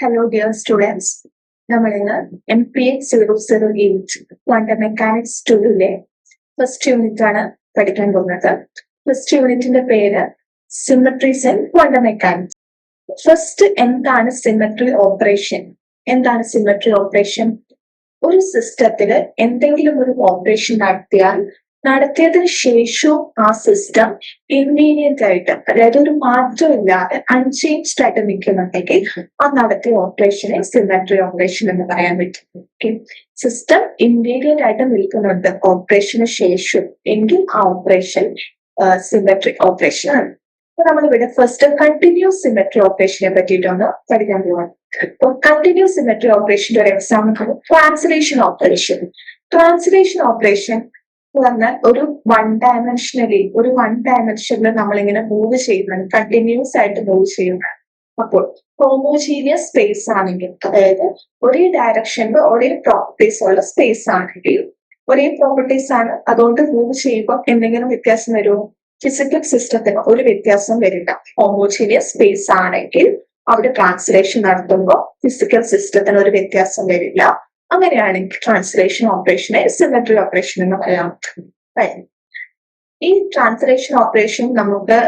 Hello dear students നമ്മൾ ഇന്ന് M P A zero zero eight quantum mechanics ടൂവിലെ first unit ആണ് പഠിക്കാൻ പോകുന്നത്. ഫസ്റ്റ് യൂണിറ്റിന്റെ പേര് symmetries and quantum mechanics first എന്താണ് സിമട്രി ഓപ്പറേഷൻ എന്താണ് സിമട്രി ഓപ്പറേഷൻ ഒരു സിസ്റ്റത്തിൽ എന്തെങ്കിലും ഒരു ഓപ്പറേഷൻ നടത്തിയാൽ നടത്തിയതിന് ശേഷവും ആ സിസ്റ്റം ഇൻവീനിയന്റ് ആയിട്ട് അതായത് ഒരു മാറ്റം ഇല്ലാതെ അൺചേഞ്ച്ഡ് ആയിട്ട് നിൽക്കുന്നുണ്ടെങ്കിൽ ആ നടത്തിയ ഓപ്പറേഷനെ സിമെട്രി ഓപ്പറേഷൻ എന്ന് പറയാൻ പറ്റും. ഓക്കെ സിസ്റ്റം ഇൻവീനിയന്റ് ആയിട്ട് നിൽക്കുന്നുണ്ട്. ഓപ്പറേഷന് ശേഷം എങ്കിൽ ആ ഓപ്പറേഷൻ സിമെട്രി ഓപ്പറേഷൻ ആണ്. അപ്പൊ നമ്മളിവിടെ ഫസ്റ്റ് കണ്ടിന്യൂസ് സിമെട്രി ഓപ്പറേഷനെ പറ്റിയിട്ടാണ് പഠിക്കാൻ പോകുന്നത്. അപ്പൊ കണ്ടിന്യൂസ് സിമെട്രി ഓപ്പറേഷന്റെ ഒരു example translation operation translation operation പറഞ്ഞാൽ ഒരു വൺ ഡയമെൻഷനലി ഒരു വൺ ഡയമെൻഷനിൽ നമ്മളിങ്ങനെ മൂവ് ചെയ്യുന്നത് കണ്ടിന്യൂസ് ആയിട്ട് മൂവ് ചെയ്യുന്നത്. അപ്പോൾ ഹോമോജീനിയസ് സ്പേസ് ആണെങ്കിൽ അതായത് ഒരേ ഡയറക്ഷനിൽ ഒരേ പ്രോപ്പർട്ടീസ് ഉള്ള സ്പേസ് ആണെങ്കിൽ ഒരേ പ്രോപ്പർട്ടീസ് ആണ് അതുകൊണ്ട് മൂവ് ചെയ്യുമ്പോൾ എന്തെങ്കിലും വ്യത്യാസം വരുമോ? ഫിസിക്കൽ സിസ്റ്റത്തിന് ഒരു വ്യത്യാസം വരില്ല. ഹോമോജീനിയസ് സ്പേസ് ആണെങ്കിൽ അവിടെ ട്രാൻസ്ലേഷൻ നടത്തുമ്പോൾ ഫിസിക്കൽ സിസ്റ്റത്തിന് ഒരു വ്യത്യാസം വരില്ല. അങ്ങനെയാണെങ്കിൽ ട്രാൻസ്ലേഷൻ ഓപ്പറേഷനെ സിമെട്രി ഓപ്പറേഷൻ എന്ന് പറയാം. ഈ ട്രാൻസ്ലേഷൻ ഓപ്പറേഷൻ നമുക്ക്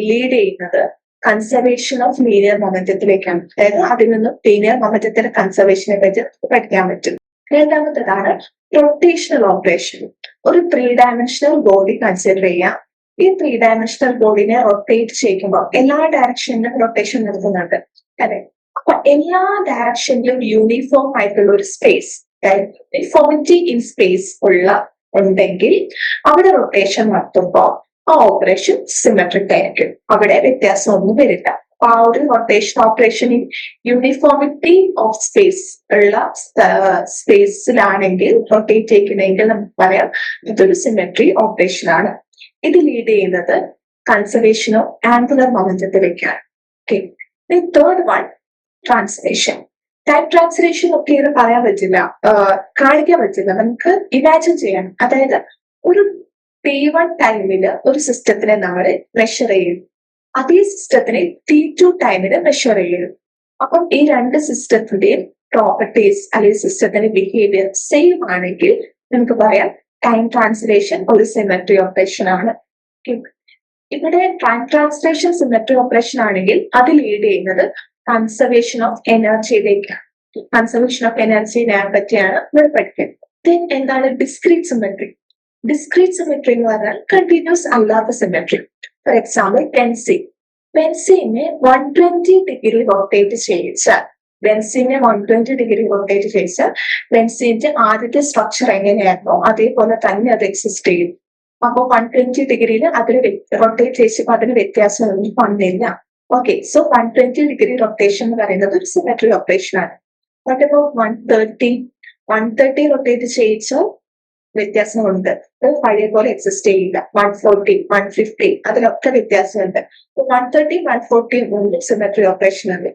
ലീഡ് ചെയ്യുന്നത് കൺസർവേഷൻ ഓഫ് ലീനിയർ മൊമെന്റത്തിലേക്കാണ് അതായത് അതിൽ നിന്ന് ലീനിയർ മൊമെന്റത്തിന്റെ കൺസർവേഷനെ പറ്റി പഠിക്കാൻ പറ്റും. രണ്ടാമത്തേതാണ് റൊട്ടേഷണൽ ഓപ്പറേഷൻ ഒരു ത്രീ ഡയമെൻഷണൽ ബോഡി കൺസിഡർ ചെയ്യാം ഈ ത്രീ ഡയമെൻഷണൽ ബോഡിനെ റൊട്ടേറ്റ് ചെയ്യുമ്പോൾ എല്ലാ ഡയറക്ഷനിലും റൊട്ടേഷൻ നടത്തുന്നുണ്ട് അല്ലെ? അപ്പൊ എല്ലാ ഡയറക്ഷനിലും യൂണിഫോം ആയിട്ടുള്ള ഒരു സ്പേസ് യൂണിഫോമിറ്റി ഇൻ സ്പേസ് ഉള്ള ഉണ്ടെങ്കിൽ അവിടെ റൊട്ടേഷൻ നടത്തുമ്പോൾ ആ ഓപ്പറേഷൻ സിമെട്രിക് ആയിരിക്കും. അവിടെ വ്യത്യാസമൊന്നും വരില്ല. ആ ഒരു rotation operation in uniformity of space ഉള്ള സ്പേസിലാണെങ്കിൽ റൊട്ടേറ്റ് ചെയ്യുന്നതെങ്കിൽ നമുക്ക് പറയാം ഇതൊരു സിമെട്രി ഓപ്പറേഷൻ ആണ്. ഇത് ലീഡ് ചെയ്യുന്നത് conservation of angular മൊമെന്റത്തിലേക്കാണ് okay third one translation time translation ഒക്കെ ഇത് പറയാൻ പറ്റില്ല. കാണിക്കാൻ പറ്റില്ല. നമുക്ക് ഇമാജിൻ ചെയ്യണം അതായത് ഒരു ടി വൺ ടൈമിൽ ഒരു സിസ്റ്റത്തിനെ നമ്മൾ മെഷർ ചെയ്യും. അതേ സിസ്റ്റത്തിനെ ടി ടു ടൈമിൽ മെഷർ ചെയ്യും. അപ്പം ഈ രണ്ട് സിസ്റ്റത്തിന്റെയും പ്രോപ്പർട്ടീസ് അല്ലെങ്കിൽ സിസ്റ്റത്തിന്റെ ബിഹേവിയർ സെയിം ആണെങ്കിൽ നമുക്ക് പറയാം ടൈം ട്രാൻസ്ലേഷൻ ഒരു സിമെട്രി ഓപ്പറേഷൻ ആണ്. ഇവിടെ ടൈം ട്രാൻസ്ലേഷൻ സിമെട്രി ഓപ്പറേഷൻ ആണെങ്കിൽ അത് ലീഡ് ചെയ്യുന്നത് കൺസർവേഷൻ ഓഫ് എനർജിയിലേക്ക് കൺസർവേഷൻ ഓഫ് എനർജിനെ പറ്റിയാണ് നമ്മൾ പഠിക്കുന്നത് ദെൻ എന്താണ് ഡിസ്ക്രീറ്റ് സിമെട്രി ഡിസ്ക്രീറ്റ് സിമെട്രി എന്ന് പറഞ്ഞാൽ കണ്ടിന്യൂസ് അല്ലാത്ത സിമെട്രി ഫോർ എക്സാമ്പിൾ പെൻസി ബെൻസിനെ വൺ ട്വന്റി ഡിഗ്രി റൊട്ടേറ്റ് ചെയ്യിച്ചാൽ ബെൻസിനെ വൺ ട്വന്റി ഡിഗ്രി റൊട്ടേറ്റ് ചെയ്യിച്ചാൽ ബെൻസിന്റെ ആദ്യത്തെ സ്ട്രക്ചർ എങ്ങനെയായിരുന്നോ അതേപോലെ തന്നെ അത് എക്സിസ്റ്റ് ചെയ്യും. അപ്പോൾ വൺ ട്വന്റി ഡിഗ്രിയിൽ അതിന് റൊട്ടേറ്റ് ചെയ്യിച്ചപ്പോൾ അതിന് വ്യത്യാസമൊന്നും വന്നില്ല. Okay so one twenty degree rotation എന്ന് പറയുന്നത് ഒരു സിമെട്രി ഓപ്പറേഷൻ ആണ്. What about one thirty one thirty rotate ചെയ്യിച്ചാൽ വ്യത്യാസമുണ്ട് പഴയ പോലെ എക്സിസ്റ്റ് ചെയ്യില്ല. വൺ ഫോർട്ടി വൺ ഫിഫ്റ്റി അതിലൊക്കെ വ്യത്യാസമുണ്ട്. വൺ തേർട്ടി വൺ ഫോർട്ടി ഉണ്ട് സിമെട്രി ഓപ്പറേഷൻ ആണ്.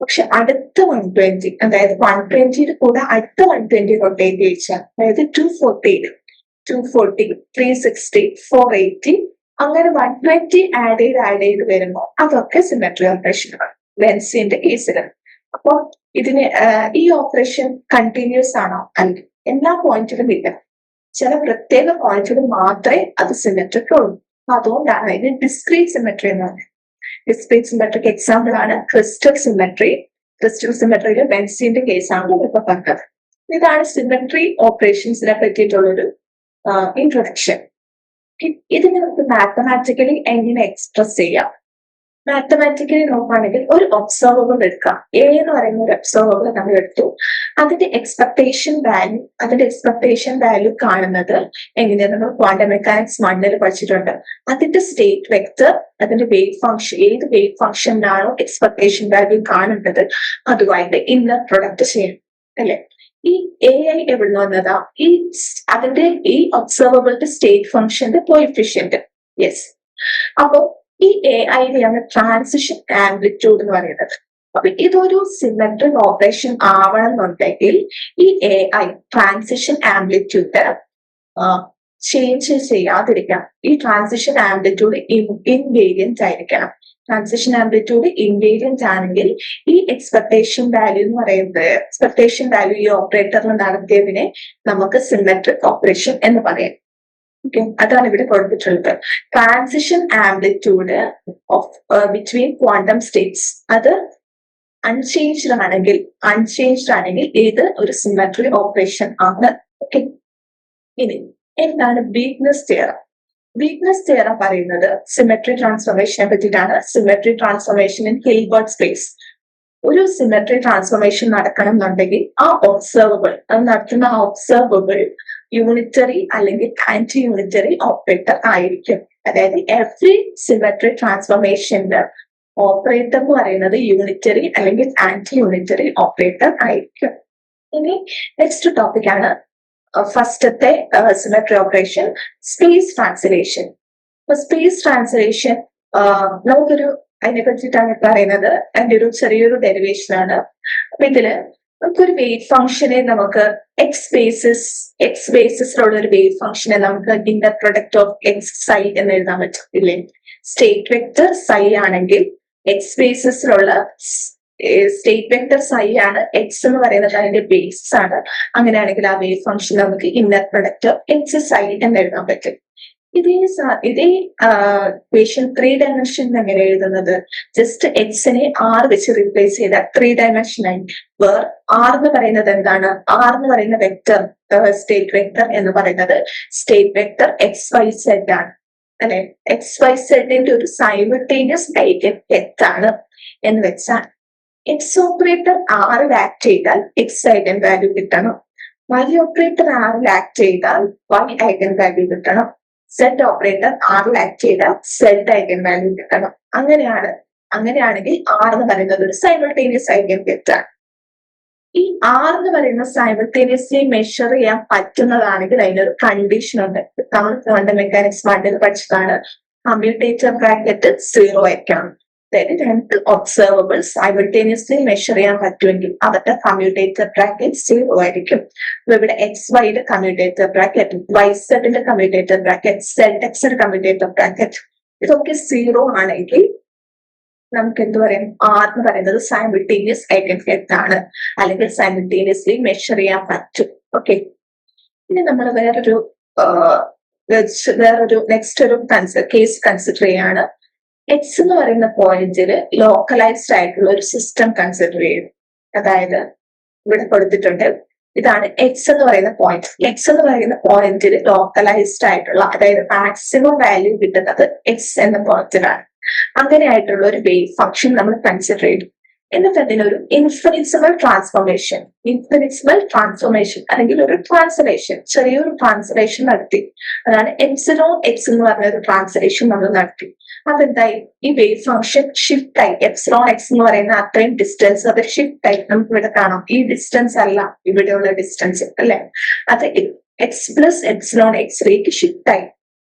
പക്ഷെ അടുത്ത വൺ ട്വന്റി അതായത് വൺ ട്വന്റിയുടെ കൂടെ അടുത്ത വൺ ട്വന്റി റൊട്ടേറ്റ് ചെയ്യിച്ചാൽ അതായത് two ഫോർട്ടിയിൽ two forty three sixty four eighty അങ്ങനെ വൺ ട്വന്റി ആഡ് ചെയ്ത് ആഡ് ചെയ്ത് വരുമ്പോൾ അതൊക്കെ സിമെട്രി ഓപ്പറേഷനുകൾ ലെൻസിന്റെ കേസിൽ അപ്പോൾ ഇതിന് ഈ ഓപ്പറേഷൻ കണ്ടിന്യൂസ് ആണോ? അല്ല. എല്ലാ പോയിന്റിലും ഇല്ല. ചില പ്രത്യേക പോയിന്റുകൾ മാത്രമേ അത് സിമെട്രിക് ഉള്ളൂ. അപ്പൊ അതുകൊണ്ടാണ് അതിന് ഡിസ്ക്രീറ്റ് സിമെട്രി എന്ന് പറയുന്നത് ഡിസ്ക്രീറ്റ് സിമെട്രിക് എക്സാമ്പിൾ ആണ് ക്രിസ്റ്റൽ സിമെട്രി ക്രിസ്റ്റൽ സിമെട്രിയിലെ ബെൻസിന്റെ കേസാണ് ഇപ്പൊ പറഞ്ഞത്. ഇതാണ് സിമെട്രി ഓപ്പറേഷൻസിനെ പറ്റിയിട്ടുള്ളൊരു ഇൻട്രൊഡക്ഷൻ ഇതിനെ നമുക്ക് മാത്തമാറ്റിക്കലി എങ്ങനെ എക്സ്പ്രസ് ചെയ്യാം? മാത്തമാറ്റിക്കലി നോക്കുകയാണെങ്കിൽ ഒരു ഒബ്സർവബിൾ എടുക്കാം. എ എന്ന് പറയുന്ന ഒരു ഒബ്സർവബിൾ നമ്മൾ എടുത്തു. അതിന്റെ എക്സ്പെക്ടേഷൻ വാല്യൂ അതിന്റെ എക്സ്പെക്ടേഷൻ വാല്യൂ കാണുന്നത് എങ്ങനെയാണ് നമ്മൾ ക്വാണ്ടം മെക്കാനിക്സ് മണ്ണിൽ പഠിച്ചിട്ടുണ്ട്. അതിന്റെ സ്റ്റേറ്റ് വെക്ടർ അതിന്റെ വേവ് ഫംഗ്ഷൻ ഏത് വേവ് ഫംഗ്ഷനിലാണോ എക്സ്പെക്ടേഷൻ വാല്യൂ കാണേണ്ടത് അതുമായിട്ട് ഇന്നർ പ്രൊഡക്റ്റ് ചെയ്യണം അല്ലെ? ഈ എ ഐ എവിടെ വന്നതാ? ഈ അതിന്റെ ഈ ഒബ്സർവബിളിന്റെ സ്റ്റേറ്റ് ഫംഗ്ഷന്റെ കോയിഫിഷ്യന്റ് യെസ് അപ്പോ ഈ എ ഐയിലെയാണ് ട്രാൻസിഷൻ ആംപ്ലിറ്റ്യൂഡ് എന്ന് പറയുന്നത്. അപ്പൊ ഇതൊരു സിമെട്രിക് ഓപ്പറേഷൻ ആവണമെന്നുണ്ടെങ്കിൽ ഈ A I transition amplitude change ചെയ്യാതിരിക്കണം ഈ ട്രാൻസിഷൻ ആംപ്ലിറ്റ്യൂഡ് ഇൻവേരിയന്റ് ആയിരിക്കണം. ട്രാൻസിഷൻ ആംപ്ലിറ്റ്യൂഡ് ഇൻവേരിയന്റ് ആണെങ്കിൽ ഈ എക്സ്പെക്ടേഷൻ വാല്യൂ എന്ന് പറയുന്നത് എക്സ്പെക്ടേഷൻ വാല്യൂ ഈ ഓപ്പറേറ്ററിൽ നടത്തിയതിനെ നമുക്ക് സിമെട്രിക് ഓപ്പറേഷൻ എന്ന് പറയാം. ഓക്കെ അതാണ് ഇവിടെ കൊടുത്തിട്ടുള്ളത്. Transition amplitude of between quantum states അത് അൺചേഞ്ച്ഡ് ആണെങ്കിൽ അൺചേഞ്ച്ഡ് ആണെങ്കിൽ ഇത് ഒരു സിമെട്രി ഓപ്പറേഷൻ ആണ്. ഓക്കെ ഇനി എന്താണ് വീക്ക്നെസ് തിയറം വീക്ക്നെസ് തിയറം പറയുന്നത് സിമെട്രി ട്രാൻസ്ഫോർമേഷനെ പറ്റിയിട്ടാണ്. Symmetry transformation in Hilbert space ഒരു സിമെട്രി ട്രാൻസ്ഫോർമേഷൻ നടക്കണം എന്നുണ്ടെങ്കിൽ ആ ഒബ്സർവബിൾ അത് നടത്തുന്ന ആ ഒബ്സർവബിൾ യൂണിറ്ററി അല്ലെങ്കിൽ ആന്റി യൂണിറ്ററി ഓപ്പറേറ്റർ ആയിരിക്കും. അതായത് എവറി സിമെട്രി ട്രാൻസ്ഫോർമേഷന്റെ ഓപ്പറേറ്റർ എന്ന് പറയുന്നത് യൂണിറ്ററി അല്ലെങ്കിൽ ആന്റി യൂണിറ്ററി ഓപ്പറേറ്റർ ആയിരിക്കും. ഇനി നെക്സ്റ്റ് ടോപ്പിക് ആണ് ഫസ്റ്റത്തെ സിമെട്രി ഓപ്പറേഷൻ സ്പേസ് ട്രാൻസ്ലേഷൻ അപ്പൊ സ്പേസ് ട്രാൻസ്ലേഷൻ നമുക്കൊരു അതിനെ പറ്റിയിട്ടാണ് പറയുന്നത്. അതിന്റെ ഒരു ചെറിയൊരു ഡെറിവേഷൻ ആണ്. അപ്പൊ ഇതിൽ നമുക്കൊരു വേവ് ഫംഗ്ഷനെ നമുക്ക് എക്സ് ബേസിസ് എക്സ് ബേസിസിലുള്ള ഒരു വേവ് ഫംഗ്ഷനെ നമുക്ക് inner product of x psi എന്ന് എഴുതാൻ പറ്റും. ഇല്ലേ? സ്റ്റേറ്റ് വെക്ടർ സൈ ആണെങ്കിൽ എക്സ് ബേസിസിലുള്ള സ്റ്റേറ്റ് വെക്ടർ സൈ ആണ് എക്സ് എന്ന് പറയുന്നത് അതിന്റെ ബേസ് ആണ്. അങ്ങനെയാണെങ്കിൽ ആ വേവ് ഫംഗ്ഷൻ നമുക്ക് ഇന്നർ പ്രൊഡക്റ്റ് എക്സ് സൈ എന്ന് എഴുതാൻ പറ്റും. ഇതേ ഇതേ ഇക്വേഷൻ ത്രീ ഡയമെൻഷൻ എങ്ങനെ എഴുതുന്നത്? ജസ്റ്റ് എക്സിനെ ആർ വെച്ച് റീപ്ലേസ് ചെയ്ത ത്രീ ഡയമെൻഷനായി വേർ ആർ എന്ന് പറയുന്നത് എന്താണ്? ആർ എന്ന് പറയുന്ന വെക്ടർ സ്റ്റേറ്റ് വെക്ടർ എന്ന് പറയുന്നത് state vector x y z ആണ്. അല്ലെ? എക്സ് വൈ സെഡിന്റെ ഒരു സൈമിൾട്ടേനിയസ് ഡൈറ്റ് ആണ് എന്ന് വെച്ചാൽ എക്സ് ഓപ്പറേറ്റർ ആറിൽ ആക്ട് ചെയ്താൽ എക്സ് ഐഗൻ വാല്യൂ കിട്ടണം വൈ ഓപ്പറേറ്റർ ആറിൽ ആക്ട് ചെയ്താൽ വൈ ഐഗൻ വാല്യൂ കിട്ടണം സെറ്റ് ഓപ്പറേറ്റർ ആറിൽ ആക്ട് ചെയ്താൽ സെറ്റ് ഐഗൻ വാല്യൂ കിട്ടണം. അങ്ങനെയാണ് അങ്ങനെയാണെങ്കിൽ ആർ എന്ന് പറയുന്നത് ഒരു സൈമൾട്ടേനിയസ് ഐഗൻ വെക്റ്റാണ് ഈ ആർ എന്ന് പറയുന്ന സൈമൾട്ടേനിയസ്ലി മെഷർ ചെയ്യാൻ പറ്റുന്നതാണെങ്കിൽ അതിനൊരു കണ്ടീഷൻ ഉണ്ട്. നമ്മൾ ക്വാണ്ടം മെക്കാനിക്സ് വണ്ടിൽ പഠിച്ചതാണ്. കമ്പ്യൂട്ടേറ്റർ ബ്രാക്കറ്റ് സീറോ ആയിരിക്കണം. അതായത് രണ്ട് ഒബ്സർവബിൾ സൈമിൾട്ടേനിയസ്ലി മെഷർ ചെയ്യാൻ പറ്റുമെങ്കിൽ അവരുടെ കമ്മ്യൂട്ടേറ്റർ ബ്രാക്കറ്റ് സീറോ ആയിരിക്കും. അപ്പൊ ഇവിടെ എക്സ് വൈയുടെ കമ്മ്യൂട്ടേറ്റർ ബ്രാക്കറ്റ് വൈ സെഡിന്റെ കമ്മ്യൂട്ടേറ്റർ ബ്രാക്കറ്റ് സെഡ് എക്സിന്റെ കമ്മ്യൂട്ടേറ്റർ ബ്രാക്കറ്റ് ഇതൊക്കെ സീറോ ആണെങ്കിൽ നമുക്ക് എന്ത് പറയാം? ആർ എന്ന് പറയുന്നത് സൈമിൾട്ടേനിയസ് ഐഡന്റിഫിക്കറ്റ് ആണ്. അല്ലെങ്കിൽ സൈമിൾട്ടേനിയസ്ലി മെഷർ ചെയ്യാൻ പറ്റും. ഓക്കെ ഇനി നമ്മൾ വേറൊരു വേറൊരു നെക്സ്റ്റ് ഒരു കേസ് കൺസിഡർ ചെയ്യാണ്. എക്സ് എന്ന് പറയുന്ന പോയിന്റിൽ ലോക്കലൈസ്ഡ് ആയിട്ടുള്ള ഒരു സിസ്റ്റം കൺസിഡർ ചെയ്യും. അതായത് ഇവിടെ കൊടുത്തിട്ടുണ്ട്. ഇതാണ് എക്സ് എന്ന് പറയുന്ന പോയിന്റ് എക്സ് എന്ന് പറയുന്ന പോയിന്റിൽ ലോക്കലൈസ്ഡ് ആയിട്ടുള്ള അതായത് മാക്സിമം വാല്യൂ കിട്ടുന്നത് എക്സ് എന്ന പോയിന്റിലാണ് അങ്ങനെ ആയിട്ടുള്ള ഒരു വേവ് ഫംഗ്ഷൻ നമ്മൾ കൺസിഡർ ചെയ്തു. എന്നിട്ട് ഒരു ഇൻഫിനിസിബിൾ ട്രാൻസ്ഫോർമേഷൻ ഇൻഫിനിസിബിൾ ട്രാൻസ്ഫോർമേഷൻ അല്ലെങ്കിൽ ഒരു ട്രാൻസ്ലേഷൻ ചെറിയൊരു ട്രാൻസ്ലേഷൻ നടത്തി. അതാണ് എപ്സിലോ എക്സ് എന്ന് പറഞ്ഞ ഒരു ട്രാൻസ്ലേഷൻ നമ്മൾ നടത്തി. അതെന്തായി? ഈ വേവ് ഫംഗ്ഷൻ ഷിഫ്റ്റ് ആയി. എപ്സിലോൺ എക്സ് എന്ന് പറയുന്ന അത്രയും ഡിസ്റ്റൻസ് അത് ഷിഫ്റ്റ് ആയി. നമുക്ക് ഇവിടെ കാണാം. ഈ ഡിസ്റ്റൻസ് അല്ല ഇവിടെയുള്ള ഡിസ്റ്റൻസ് അല്ലെ? അത് എക്സ് പ്ലസ് എപ്സിലോൺ എക്സിലേക്ക് ഷിഫ്റ്റ് ആയി.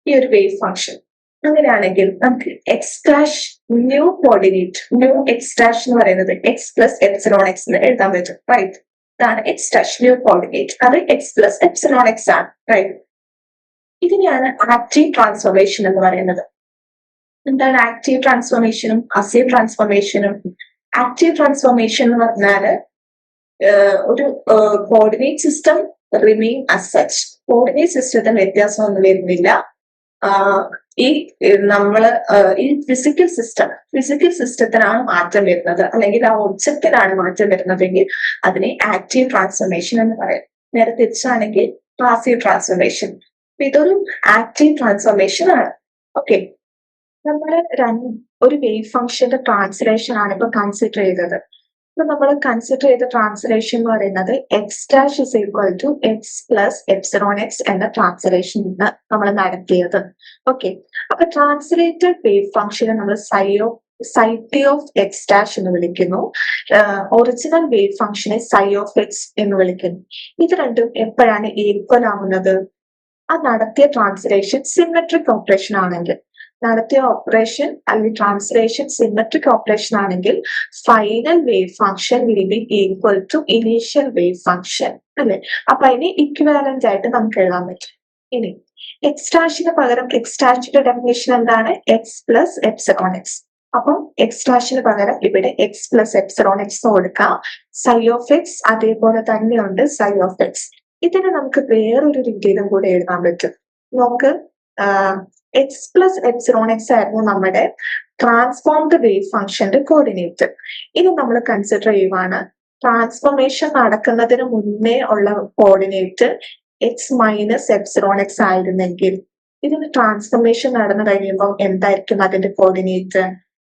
ഈ ഒരു വേവ് ഫംഗ്ഷൻ അങ്ങനെയാണെങ്കിൽ നമുക്ക് x dash new coordinate new x dash എന്ന് പറയുന്നത് എക്സ് പ്ലസ് എപ്സിലോൺ എക്സ് എന്ന് എഴുതാൻ പറ്റും റൈറ്റ് ഇതാണ് എക്സ് ഡാഷ് ന്യൂ കോർഡിനേറ്റ് അത് എക്സ് പ്ലസ് എപ്സിലോൺ എക്സ് ആണ് റൈറ്റ് ഇതിനെയാണ് ആക്റ്റീവ് ട്രാൻസ്ഫോർമേഷൻ എന്ന് പറയുന്നത്. എന്താണ് ആക്റ്റീവ് ട്രാൻസ്ഫോർമേഷനും അസീവ് ട്രാൻസ്ഫോർമേഷനും ആക്റ്റീവ് ട്രാൻസ്ഫോർമേഷൻ എന്ന് പറഞ്ഞാൽ ഒരു coordinate system remain as such coordinate സിസ്റ്റത്തിന് വ്യത്യാസമൊന്നും വരുന്നില്ല. ഈ നമ്മൾ ഈ ഫിസിക്കൽ സിസ്റ്റം ഫിസിക്കൽ സിസ്റ്റത്തിനാണ് മാറ്റം വരുന്നത്. അല്ലെങ്കിൽ ആ ഒബ്ജക്റ്റിനാണ് മാറ്റം വരുന്നതെങ്കിൽ അതിനെ ആക്റ്റീവ് ട്രാൻസ്ഫോർമേഷൻ എന്ന് പറയും. നേരെ തിരിച്ചാണെങ്കിൽ പാസീവ് ട്രാൻസ്ഫോർമേഷൻ ഇതൊരു ആക്റ്റീവ് ട്രാൻസ്ഫോർമേഷൻ ആണ്. ഓക്കെ നമ്മൾ ഒരു വേവ് ഫംഗ്ഷന്റെ ട്രാൻസ്ലേഷൻ ആണ് ഇപ്പൊ കൺസിഡർ ചെയ്തത്. ഇപ്പൊ നമ്മൾ കൺസിഡർ ചെയ്ത ട്രാൻസ്ലേഷൻ എന്ന് പറയുന്നത് x dash is equal to x plus epsilon x എന്ന ട്രാൻസ്ലേഷൻ നമ്മൾ നടത്തിയത് ഓക്കെ അപ്പൊ ട്രാൻസ്ലേറ്റഡ് വേവ് ഫംഗ്ഷനെ നമ്മൾ psi of psi T of x dash എന്ന് വിളിക്കുന്നു. ഒറിജിനൽ വേവ് ഫംഗ്ഷനെ സൈ ഓഫ് എക്സ് എന്ന് വിളിക്കുന്നു. ഇത് രണ്ടും എപ്പോഴാണ് ഈക്വൽ ആവുന്നത്? ആ നടത്തിയ ട്രാൻസ്ലേഷൻ സിമെട്രിക് ഓപ്പറേഷൻ ആണെങ്കിൽ. നടത്തിയ ഓപ്പറേഷൻ അല്ലെങ്കിൽ ട്രാൻസ്ലേഷൻ സിമെട്രിക് ഓപ്പറേഷൻ ആണെങ്കിൽ final wave function will be equal to initial wave function അല്ലെ? അപ്പൊ അതിന് ഇക്വാലന്റ് ആയിട്ട് നമുക്ക് എഴുതാൻ പറ്റും. ഇനി എക്സ്ട്രാഷിന് പകരം എക്സ്ട്രാഷിന്റെ ഡെഫിനേഷൻ എന്താണ്? എക്സ് പ്ലസ് എപ്സിലോൺ എക്സ് അപ്പം എക്സ്ട്രാഷിന് പകരം ഇവിടെ എക്സ് പ്ലസ് എപ്സറോൺ എക്സ് കൊടുക്കാം. സൈ ഓഫ് എക്സ് അതേപോലെ തന്നെയുണ്ട് സൈ ഓഫ് എക്സ് ഇതിനെ നമുക്ക് വേറൊരു രീതിയിലും കൂടെ എഴുതാൻ പറ്റും. നമുക്ക് എക്സ് പ്ലസ് എപ്സിലോൺ എക്സ് ആയിരുന്നു നമ്മുടെ ട്രാൻസ്ഫോംഡ് വേവ് ഫംഗ്ഷന്റെ കോർഡിനേറ്റ് ഇത് നമ്മൾ കൺസിഡർ ചെയ്യുവാണ് ട്രാൻസ്ഫോർമേഷൻ നടക്കുന്നതിന് മുന്നേ ഉള്ള coordinate x minus epsilon x ആയിരുന്നെങ്കിൽ ഇതിന് ട്രാൻസ്ഫോർമേഷൻ നടന്നു കഴിയുമ്പോൾ എന്തായിരിക്കും അതിന്റെ കോർഡിനേറ്റ്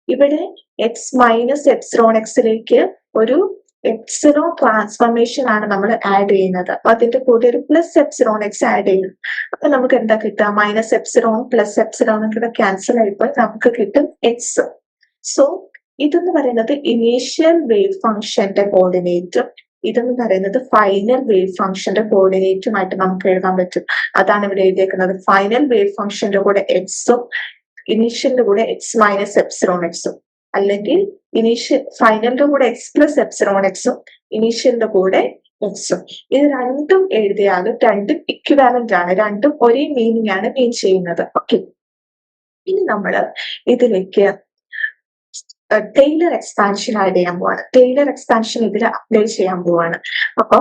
ഇവിടെ എക്സ് മൈനസ് എപ്സിറോൺ എക്സിലേക്ക് ഒരു എപ്സിലോൺ ട്രാൻസ്ഫോർമേഷൻ ആണ് നമ്മൾ ആഡ് ചെയ്യുന്നത്. അപ്പൊ അതിന്റെ കൂടെ ഒരു പ്ലസ് എപ്സിലോൺ എക്സ് ആഡ് ചെയ്യും. അപ്പൊ നമുക്ക് എന്താ കിട്ടുക? മൈനസ് എപ്സിലോൺ പ്ലസ് എപ്സിലോൺ കൂടെ ക്യാൻസൽ ആയിപ്പോൾ നമുക്ക് കിട്ടും എക്സ് സോ ഇതെന്ന് പറയുന്നത് ഇനീഷ്യൽ വേവ് ഫംഗ്ഷന്റെ കോർഡിനേറ്റും ഇതെന്ന് പറയുന്നത് ഫൈനൽ വേവ് ഫംഗ്ഷന്റെ കോർഡിനേറ്റുമായിട്ട് നമുക്ക് എഴുതാൻ പറ്റും. അതാണ് ഇവിടെ എഴുതിയേക്കുന്നത്. ഫൈനൽ വേവ് ഫംഗ്ഷന്റെ കൂടെ എക്സും ഇനീഷ്യലിന്റെ കൂടെ എക്സ് മൈനസ് എപ്സിലോൺ എക്സും അല്ലെങ്കിൽ ഇനീഷ്യൽ ഫൈനലിന്റെ കൂടെ എക്സ് പ്ലസ് എപ്സിലോൺ എക്സും ഇനീഷ്യലിന്റെ കൂടെ എക്സും ഇത് രണ്ടും എഴുതിയാലും രണ്ടും ഇക്വിവാലന്റ് ആണ് രണ്ടും ഒരേ മീനിങ് ആണ് മീൻ ചെയ്യുന്നത്. ഓക്കെ ഇനി നമ്മൾ ഇതിലേക്ക് ടൈലർ എക്സ്പാൻഷൻ ആഡ് ചെയ്യാൻ പോവാണ്. ടൈലർ എക്സ്പാൻഷൻ ഇതിൽ അപ്ലൈ ചെയ്യാൻ പോവാണ്. അപ്പൊ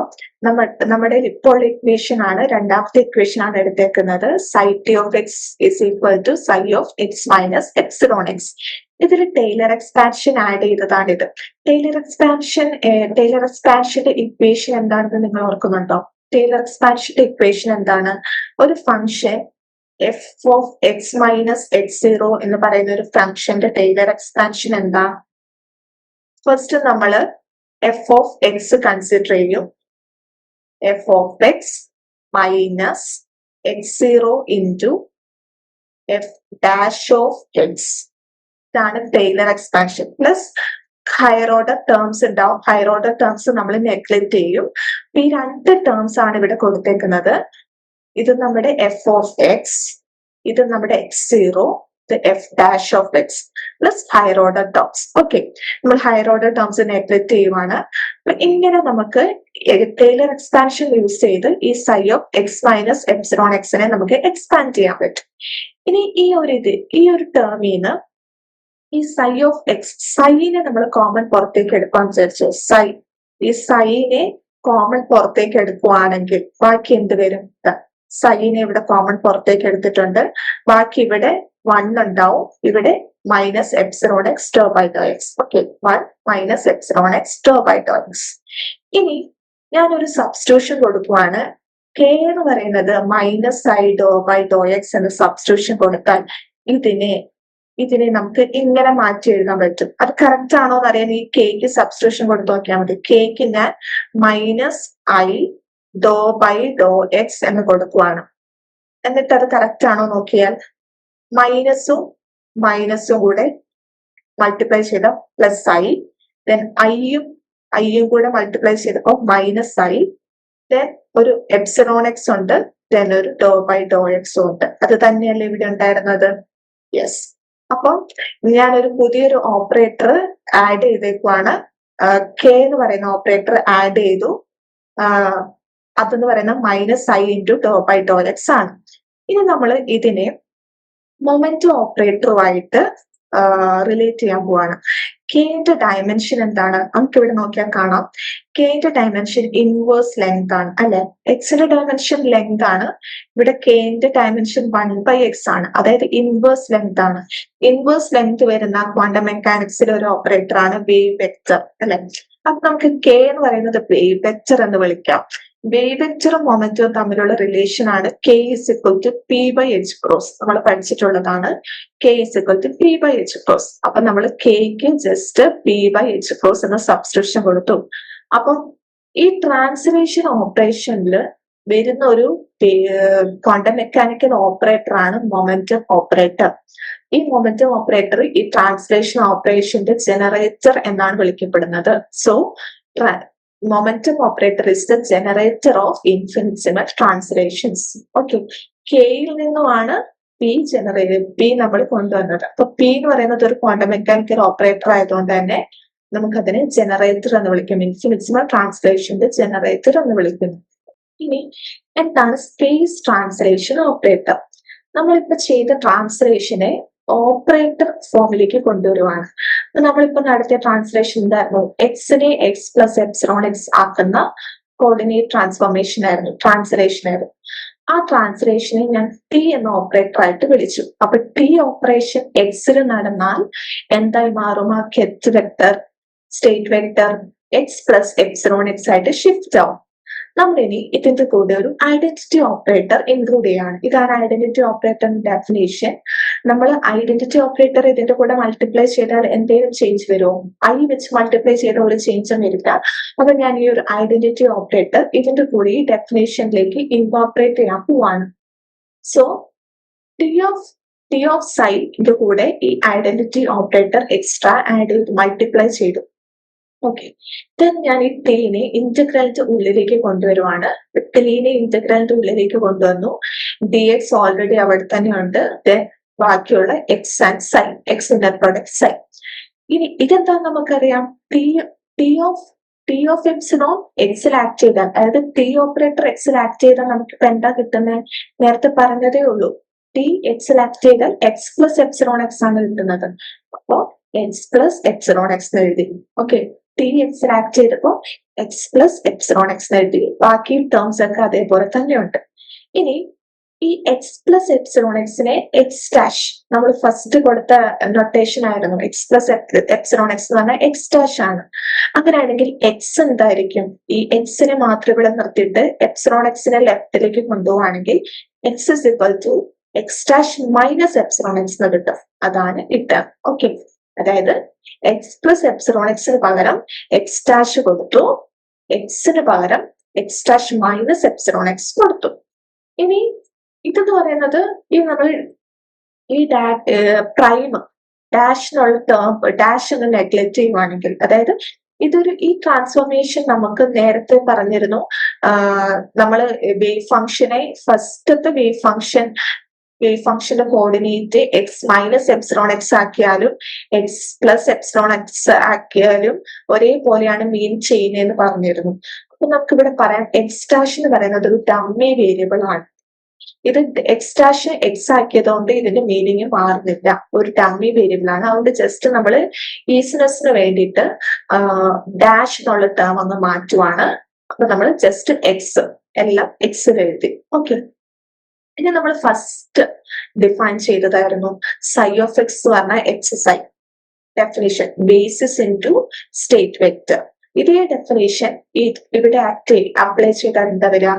നമ്മൾ നമ്മുടെ ഇപ്പോൾ ഇക്വേഷൻ ആണ് രണ്ടാമത്തെ ഇക്വേഷൻ ആണ് എടുത്തേക്കുന്നത്. Psi T of x is equal to psi of x minus epsilon x ഇതിൽ ടൈലർ എക്സ്പാൻഷൻ ആഡ് ചെയ്തതാണ് ഇത് ടൈലർ എക്സ്പാൻഷൻ ടൈലർ എക്സ്പാൻഷന്റെ ഇക്വേഷൻ എന്താണെന്ന് നിങ്ങൾ ഓർക്കുന്നുണ്ടോ? ടൈലർ എക്സ്പാൻഷന്റെ ഇക്വേഷൻ എന്താണ്? ഒരു function f of x minus x zero എന്ന് പറയുന്ന ഒരു ഫംഗ്ഷന്റെ ടൈലർ എക്സ്പാൻഷൻ എന്താ? ഫസ്റ്റ് നമ്മൾ എഫ് ഓഫ് എക്സ് കൺസിഡർ ചെയ്യും. F of x minus x zero into f dash of x ഇതാണ് Taylor expansion plus higher order terms ഉണ്ടാവും. Higher order terms നമ്മൾ നെഗ്ലക്ട് ചെയ്യും. ഈ രണ്ട് ടേംസ് ആണ് ഇവിടെ കൊടുത്തേക്കുന്നത്. ഇത് നമ്മുടെ എഫ് ഓഫ് എക്സ് ഇത് നമ്മുടെ x zero f dash of x plus higher order terms okay നമ്മൾ ഹയർ ഓർഡർ ടേംസ് നെഗ്ലക്ട് ചെയ്യുവാണ്. ഇങ്ങനെ നമുക്ക് ടൈലർ എക്സ്പാൻഷൻ യൂസ് ചെയ്ത് ഈ psi of x minus epsilon എക്സിനെ നമുക്ക് എക്സ്പാൻഡ് ചെയ്യാൻ പറ്റും. ഇനി ഈ ഒരു ഇത് ഈ ഒരു ടേമിന്ന് ഈ സൈ ഓഫ് എക്സ് സൈനെ നമ്മൾ കോമൺ പുറത്തേക്ക് എടുക്കാൻ വിചാരിച്ചു? സൈ ഈ സൈനെ കോമൺ പുറത്തേക്ക് എടുക്കുവാണെങ്കിൽ ബാക്കി എന്ത് വരും? സൈനെ ഇവിടെ കോമൺ പുറത്തേക്ക് എടുത്തിട്ടുണ്ട്. ബാക്കി ഇവിടെ വൺ ഉണ്ടാവും. ഇവിടെ minus epsilon X to by to X okay one minus epsilon X to by to X ഇനി ഞാനൊരു സബ്സ്റ്റിറ്റ്യൂഷൻ കൊടുക്കുവാണ്. കെ എന്ന് പറയുന്നത് minus I Dr by Dr X എന്ന സബ്സ്റ്റിറ്റ്യൂഷൻ കൊടുത്താൽ ഇതിനെ ഇതിനെ നമുക്ക് ഇങ്ങനെ മാറ്റി എഴുതാൻ പറ്റും. അത് കറക്റ്റ് ആണോ എന്ന് അറിയാൻ ഈ കേക്ക് സബ്സ്റ്റിറ്റ്യൂഷൻ കൊടുത്ത് നോക്കിയാൽ മതി. കേക്ക് ഞാൻ minus I Dr by Dr X എന്ന് കൊടുക്കുവാണ്. എന്നിട്ട് അത് കറക്റ്റ് ആണോ നോക്കിയാൽ മൈനസും മൈനസും കൂടെ മൾട്ടിപ്ലൈ ചെയ്ത പ്ലസ് ഐ ദെൻ ഐയും ഐയും കൂടെ മൾട്ടിപ്ലൈ ചെയ്തപ്പോൾ മൈനസ് ഐ ദെൻ ഒരു എപ്സറോൺ എക്സ് ഉണ്ട് ദെൻ ഒരു ഡോ ബൈ ഡോ എക്സും ഉണ്ട്. അത് തന്നെയല്ലേ ഇവിടെ ഉണ്ടായിരുന്നത്? യെസ് അപ്പം ഞാനൊരു പുതിയൊരു ഓപ്പറേറ്റർ ആഡ് ചെയ്തേക്കുവാണ്. കെ എന്ന് പറയുന്ന ഓപ്പറേറ്റർ ആഡ് ചെയ്തു. അതെന്ന് പറയുന്ന മൈനസ് ഐ ഇന്റു ടോ ബൈ ടോ എക്സ് ആണ്. ഇനി നമ്മൾ ഇതിനെ മൊമെന്റ് ഓപ്പറേറ്ററുമായിട്ട് റിലേറ്റ് ചെയ്യാൻ പോവാണ്. കെന്റെ ഡയമെൻഷൻ എന്താണ്? നമുക്ക് ഇവിടെ നോക്കിയാൽ കാണാം. കെന്റെ ഡയമെൻഷൻ ഇൻവേഴ്സ് ലെങ്ത് ആണ് അല്ലെ? എക്സിന്റെ ഡയമെൻഷൻ ലെങ്ത് ആണ്. ഇവിടെ കെന്റെ ഡയമെൻഷൻ വൺ ബൈ എക്സ് ആണ്. അതായത് ഇൻവേഴ്സ് ലെങ്ത് ആണ്. ഇൻവേഴ്സ് ലെങ്ത് വരുന്ന ക്വാണ്ടം മെക്കാനിക്സിലെ ഒരു ഓപ്പറേറ്റർ ആണ് വേവ് വെക്ടർ അല്ലെ? അപ്പൊ നമുക്ക് കെ എന്ന് പറയുന്നത് വേവ് വെക്ടർ എന്ന് വിളിക്കാം. വേവ് വെക്ടറും മൊമെന്റവും തമ്മിലുള്ള റിലേഷൻ ആണ് K is equal to P by H cross നമ്മൾ പഠിച്ചിട്ടുള്ളതാണ് K is equal to P by H cross അപ്പൊ നമ്മൾ കെക്ക് just P by H cross എന്ന സബ്സ്ക്രിപ്ഷൻ കൊടുത്തു. അപ്പം ഈ ട്രാൻസ്ലേഷൻ ഓപ്പറേഷനിൽ വരുന്ന ഒരു ക്വാണ്ടം മെക്കാനിക്കൽ ഓപ്പറേറ്റർ ആണ് മൊമെന്റം ഓപ്പറേറ്റർ ഈ മൊമെന്റം ഓപ്പറേറ്റർ ഈ ട്രാൻസ്ലേഷൻ ഓപ്പറേഷന്റെ ജനറേറ്റർ എന്നാണ് വിളിക്കപ്പെടുന്നത്. So momentum operator is the generator of infinitesimal translations okay കെയിൽ നിന്നുമാണ് പി ജനറേറ്റ് പി നമ്മൾ കൊണ്ടുവന്നത്. അപ്പൊ പി എന്ന് പറയുന്നത് ഒരു ക്വാണ്ടം മെക്കാനിക്കൽ ഓപ്പറേറ്റർ ആയതുകൊണ്ട് തന്നെ നമുക്കതിനെ ജനറേറ്റർ എന്ന് വിളിക്കും. ഇൻഫിനിറ്റ്സിമൽ ട്രാൻസ്ലേഷന്റെ ജനറേറ്റർ എന്ന് വിളിക്കുന്നു. ഇനി എന്താണ് സ്പേസ് ട്രാൻസ്ലേഷൻ ഓപ്പറേറ്റർ നമ്മളിപ്പോ ചെയ്ത ട്രാൻസ്ലേഷനെ ഓപ്പറേറ്റർ ഫോമിലേക്ക് കൊണ്ടുവരുവാണ്. നമ്മളിപ്പോ നടത്തിയ ട്രാൻസ്ലേഷൻ എന്തായിരുന്നു? എക്സിനെ എക്സ് പ്ലസ് എപ്സിലോൺ എക്സ് ആക്കുന്ന കോർഡിനേറ്റ് ട്രാൻസ്ഫോർമേഷൻ ആയിരുന്നു ട്രാൻസ്ലേഷൻ ആയിരുന്നു. ആ ട്രാൻസ്ലേഷനെ ഞാൻ ടി എന്ന ഓപ്പറേറ്റർ ആയിട്ട് വിളിച്ചു. അപ്പൊ ടി ഓപ്പറേഷൻ എക്സിൽ നടന്നാൽ എന്തായി മാറും? ആ ket vector state vector X plus epsilon X ആയിട്ട് ഷിഫ്റ്റ് ആവും. നമ്മൾ ഇനി ഇതിന്റെ കൂടെ ഒരു ഐഡന്റിറ്റി ഓപ്പറേറ്റർ ഇൻക്ലൂഡ് ചെയ്യാണ്. ഇതാണ് ഐഡന്റിറ്റി ഓപ്പറേറ്ററിന്റെ ഡെഫിനേഷൻ നമ്മൾ ഐഡന്റിറ്റി ഓപ്പറേറ്റർ ഇതിന്റെ കൂടെ മൾട്ടിപ്ലൈ ചെയ്താൽ എന്തെങ്കിലും ചേഞ്ച് വരുമോ ഐ വെച്ച് മൾട്ടിപ്ലൈ ചെയ്ത ഒരു ചേഞ്ചും വരില്ല അപ്പൊ ഞാൻ ഈ ഒരു ഐഡന്റിറ്റി ഓപ്പറേറ്റർ ഇതിന്റെ കൂടെ ഡെഫിനേഷനിലേക്ക് ഇൻകോപ്പറേറ്റ് ചെയ്യാൻ പോവാണ്. So T of T of സൈന്റെ കൂടെ ഈ ഐഡന്റിറ്റി ഓപ്പറേറ്റർ എക്സ്ട്രാ ആഡ് ചെയ്ത് മൾട്ടിപ്ലൈ ചെയ്തു. ഓക്കെ ദെൻ ഞാൻ ഈ ടീനെ ഇന്റഗ്രലിന്റെ ഉള്ളിലേക്ക് കൊണ്ടുവരുവാണ്. ടീനെ ഇന്റഗ്രലിന്റെ ഉള്ളിലേക്ക് കൊണ്ടുവന്നു. ഡി എക്സ് ഓൾറെഡി അവിടെ തന്നെ ഉണ്ട് ദെൻ ബാക്കിയുള്ള എക്സ് ആൻഡ് സൈൻ എക്സിന്റെ പ്രൊഡക്റ്റ് സൈൻ ഇനി ഇതെന്താ നമുക്കറിയാം? T T of T of എക്സിനോ എക്സിൽ ആക്ട് ചെയ്താൽ അതായത് ടി ഓപ്പറേറ്റർ എക്സിൽ ആക്ട് ചെയ്താൽ നമുക്ക് ഇപ്പൊ എന്താ കിട്ടുന്നത് നേരത്തെ പറഞ്ഞതേ ഉള്ളൂ. ടി എക്സിൽ ആക്ട് ചെയ്താൽ എക്സ് പ്ലസ് എപ്സിറോൺ എക്സ് ആണ് കിട്ടുന്നത്. അപ്പോ എക്സ് പ്ലസ് എപ്സിറോൺ എക്സ് എഴുതി. ഓക്കെ ടി എക്സിൽ ആക്ട് ചെയ്തപ്പോ എക്സ് പ്ലസ് എപ്സിറോൺ എക്സ് എഴുതി. ബാക്കി ടേംസ് ഒക്കെ അതേപോലെ തന്നെയുണ്ട്. ഇനി ഈ എക്സ് പ്ലസ് എപ്സിലോൺ എക്സിനെ എക്സ് ഡാഷ് നമ്മൾ ഫസ്റ്റ് കൊടുത്ത നൊട്ടേഷൻ ആയിരുന്നു. എക്സ് പ്ലസ് എപ്സിലോൺ എക്സ് എന്ന് പറഞ്ഞാൽ എക്സ് ഡാഷ് ആണ്. അങ്ങനെയാണെങ്കിൽ എക്സ് എന്തായിരിക്കും? ഈ എക്സിനെ മാത്രം ഇവിടെ നിർത്തിയിട്ട് എപ്സിലോൺ എക്സിനെ ലെഫ്റ്റിലേക്ക് കൊണ്ടുപോവാണെങ്കിൽ X is equal to X dash minus epsilon X എന്ന് കിട്ടും. അതാണ് ഇട്ട് ഓക്കെ അതായത് എക്സ് പ്ലസ് എപ്സിലോൺ എക്സിന് പകരം എക്സ് ഡാഷ് കൊടുത്തു. എക്സിന് പകരം X dash minus epsilon X കൊടുത്തു. ഇനി ഇതെന്ന് പറയുന്നത് ഈ നമ്മൾ ഈ പ്രൈം ഡാഷ് എന്നുള്ള ടേം ഡാഷ് എന്ന് നെഗ്ലക്ട് ചെയ്യുവാണെങ്കിൽ അതായത് ഇതൊരു ഈ ട്രാൻസ്ഫോർമേഷൻ നമുക്ക് നേരത്തെ പറഞ്ഞിരുന്നു. നമ്മൾ വേവ് ഫംഗ്ഷനെ ഫസ്റ്റത്തെ വേവ് ഫംഗ്ഷൻ വേവ് ഫംഗ്ഷന്റെ coordinate X minus epsilon X ആക്കിയാലും X plus epsilon X ആക്കിയാലും ഒരേപോലെയാണ് മീൻ ചെയ്യുന്നതെന്ന് പറഞ്ഞിരുന്നു. അപ്പൊ നമുക്ക് ഇവിടെ പറയാം എക്സ് ഡാഷ് എന്ന് പറയുന്നത് ഒരു ഡമ്മി വേരിയബിൾ ആണ്. ഇത് എക്സ് ഡാഷ് എക്സ് ആക്കിയതുകൊണ്ട് ഇതിന്റെ മീനിങ് മാറുന്നില്ല. ഒരു ഡമ്മി വേരിയബിൾ ആണ്. അതുകൊണ്ട് ജസ്റ്റ് നമ്മൾ ഈസിനെസ്സിന് വേണ്ടിയിട്ട് ഡാഷ് എന്നുള്ള ടേം ഒന്ന് മാറ്റുവാണ്. അപ്പൊ നമ്മൾ ജസ്റ്റ് എക്സ് എല്ലാം എക്സ് എഴുതി. ഓക്കെ ഇനി നമ്മൾ ഫസ്റ്റ് ഡിഫൈൻ ചെയ്തതായിരുന്നു സൈ ഓഫ് എക്സ് പറഞ്ഞ X psi definition basis into state vector ഇതേ ഡെഫിനേഷൻ ഇവിടെ ആക്ട് അപ്ലൈ ചെയ്താൽ എന്താ വരിക?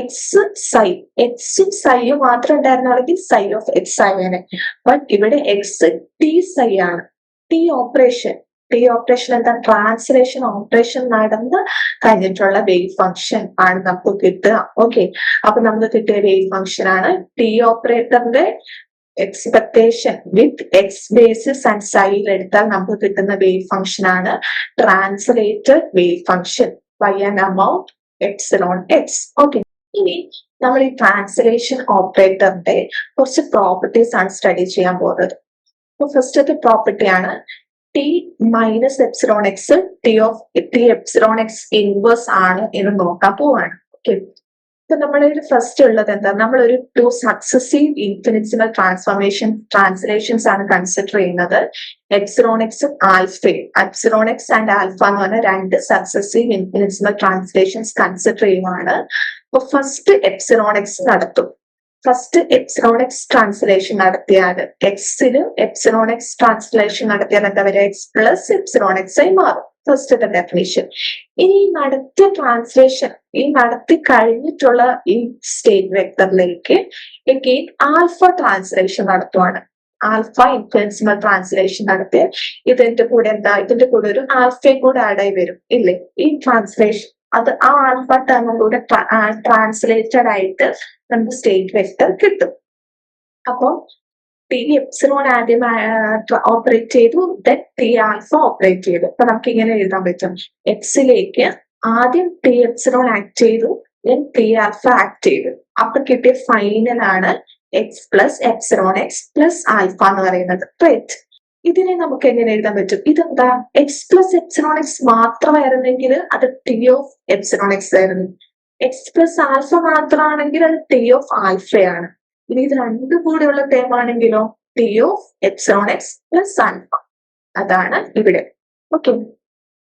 എക്സ് സൈ എക്സും സൈയും മാത്രം ഉണ്ടായിരുന്നാണെങ്കിൽ സൈ ഓഫ് എക്സ് ആയേനെ ബട്ട് ഇവിടെ എക്സ് ടി സൈ ആണ്. ടി ഓപ്പറേഷൻ ടി ഓപ്പറേഷൻ എന്താ? ട്രാൻസ്ലേഷൻ ഓപ്പറേഷൻ നടന്ന് കഴിഞ്ഞിട്ടുള്ള വേവ് ഫംഗ്ഷൻ ആണ് നമുക്ക് കിട്ടുക. ഓക്കെ അപ്പൊ നമുക്ക് കിട്ടിയ വേവ് ഫംഗ്ഷൻ ആണ് T ഓപ്പറേറ്ററിന്റെ expectation with X basis and സൈൽ എടുത്താൽ നമുക്ക് കിട്ടുന്ന വേവ് ഫംഗ്ഷൻ ആണ് translated wave function by an amount epsilon X okay ഇനി നമ്മൾ ഈ ട്രാൻസ്ലേഷൻ ഓപ്പറേറ്ററിന്റെ കുറച്ച് പ്രോപ്പർട്ടീസ് ആണ് സ്റ്റഡി ചെയ്യാൻ പോകുന്നത്. അപ്പൊ ഫസ്റ്റത്തെ പ്രോപ്പർട്ടിയാണ് T minus epsilon X T of T epsilon X inverse ആണ് എന്ന് നോക്കാൻ പോവാണ്. ഓക്കെ ഇപ്പൊ നമ്മളൊരു ഫസ്റ്റ് ഉള്ളത് എന്താ? ഒരു two successive infinitesimal transformation translations ആണ് കൺസിഡർ ചെയ്യുന്നത്. എപ്സിറോണിക്സും ആൽഫയും എപ്സിറോണിക്സ് ആൻഡ് ആൽഫ എന്ന് പറഞ്ഞ രണ്ട് സക്സസീവ് ഇൻഫിനിറ്റ്സിമൽ ട്രാൻസ്ലേഷൻസ് കൺസിഡർ ചെയ്യുവാണ്. അപ്പൊ ഫസ്റ്റ് എപ്സിറോണിക്സ് നടത്തും. ഫസ്റ്റ് എപ്സിറോണിക്സ് ട്രാൻസ്ലേഷൻ നടത്തിയാൽ എക്സിന് എപ്സിറോണിക്സ് ട്രാൻസ്ലേഷൻ നടത്തിയാൽ എന്താ പറയുക എക്സ് പ്ലസ് എപ്സിറോണിക്സ് ആയി മാറും. ഫസ്റ്റത്തെ ഡെഫിനേഷൻ ഇനി ഈ നടത്തിയ ട്രാൻസ്ലേഷൻ ഈ നടത്തി കഴിഞ്ഞിട്ടുള്ള ഈ സ്റ്റേറ്റ് വെക്ടറിലേക്ക് എഗെയിൻ ആൽഫ ട്രാൻസ്ലേഷൻ നടത്തുവാണ്. ആൽഫ ഇൻഫ്ലുവൻസിമൽ ട്രാൻസ്ലേഷൻ നടത്തി ഇതിന്റെ കൂടെ എന്താ? ഇതിന്റെ കൂടെ ഒരു ആൽഫയും കൂടെ ആഡ് ആയി വരും ഇല്ലേ? ഈ ട്രാൻസ്ലേഷൻ അത് ആ ആൽഫ ടേമും കൂടെ ട്രാൻസ്ലേറ്റഡ് ആയിട്ട് നമുക്ക് സ്റ്റേറ്റ് വെക്ടർ കിട്ടും. അപ്പോ ടി എപ്സിലോൺ ആദ്യം ഓപ്പറേറ്റ് ചെയ്തു ദെൻ ടി ആൽഫ ഓപ്പറേറ്റ് ചെയ്തു. അപ്പൊ നമുക്ക് ഇങ്ങനെ എഴുതാൻ പറ്റും. എപ്സിലേക്ക് ആദ്യം ടി എപ്സിലോൺ ആക്ട് ചെയ്തു ദെൻ ടി ആൽഫ ആക്ട് ചെയ്തു. അപ്പൊ കിട്ടിയ ഫൈനൽ ആണ് X plus epsilon X plus alpha എന്ന് പറയുന്നത്. റൈറ്റ് ഇതിനെ നമുക്ക് എങ്ങനെ എഴുതാൻ പറ്റും? ഇതെന്താ? എക്സ് പ്ലസ് എപ്സിറോൺ എക്സ് മാത്രമായിരുന്നെങ്കിൽ അത് ടി ഓഫ് എപ്സിലോൺ എക്സ് ആയിരുന്നു. എക്സ് പ്ലസ് ആൽഫ മാത്രമാണെങ്കിൽ അത് ടി ഓഫ് ആൽഫയാണ് ഇനി ഇത് രണ്ടും കൂടെയുള്ള ടേം ആണെങ്കിലോ T of epsilon X plus alpha അതാണ് ഇവിടെ. ഓക്കെ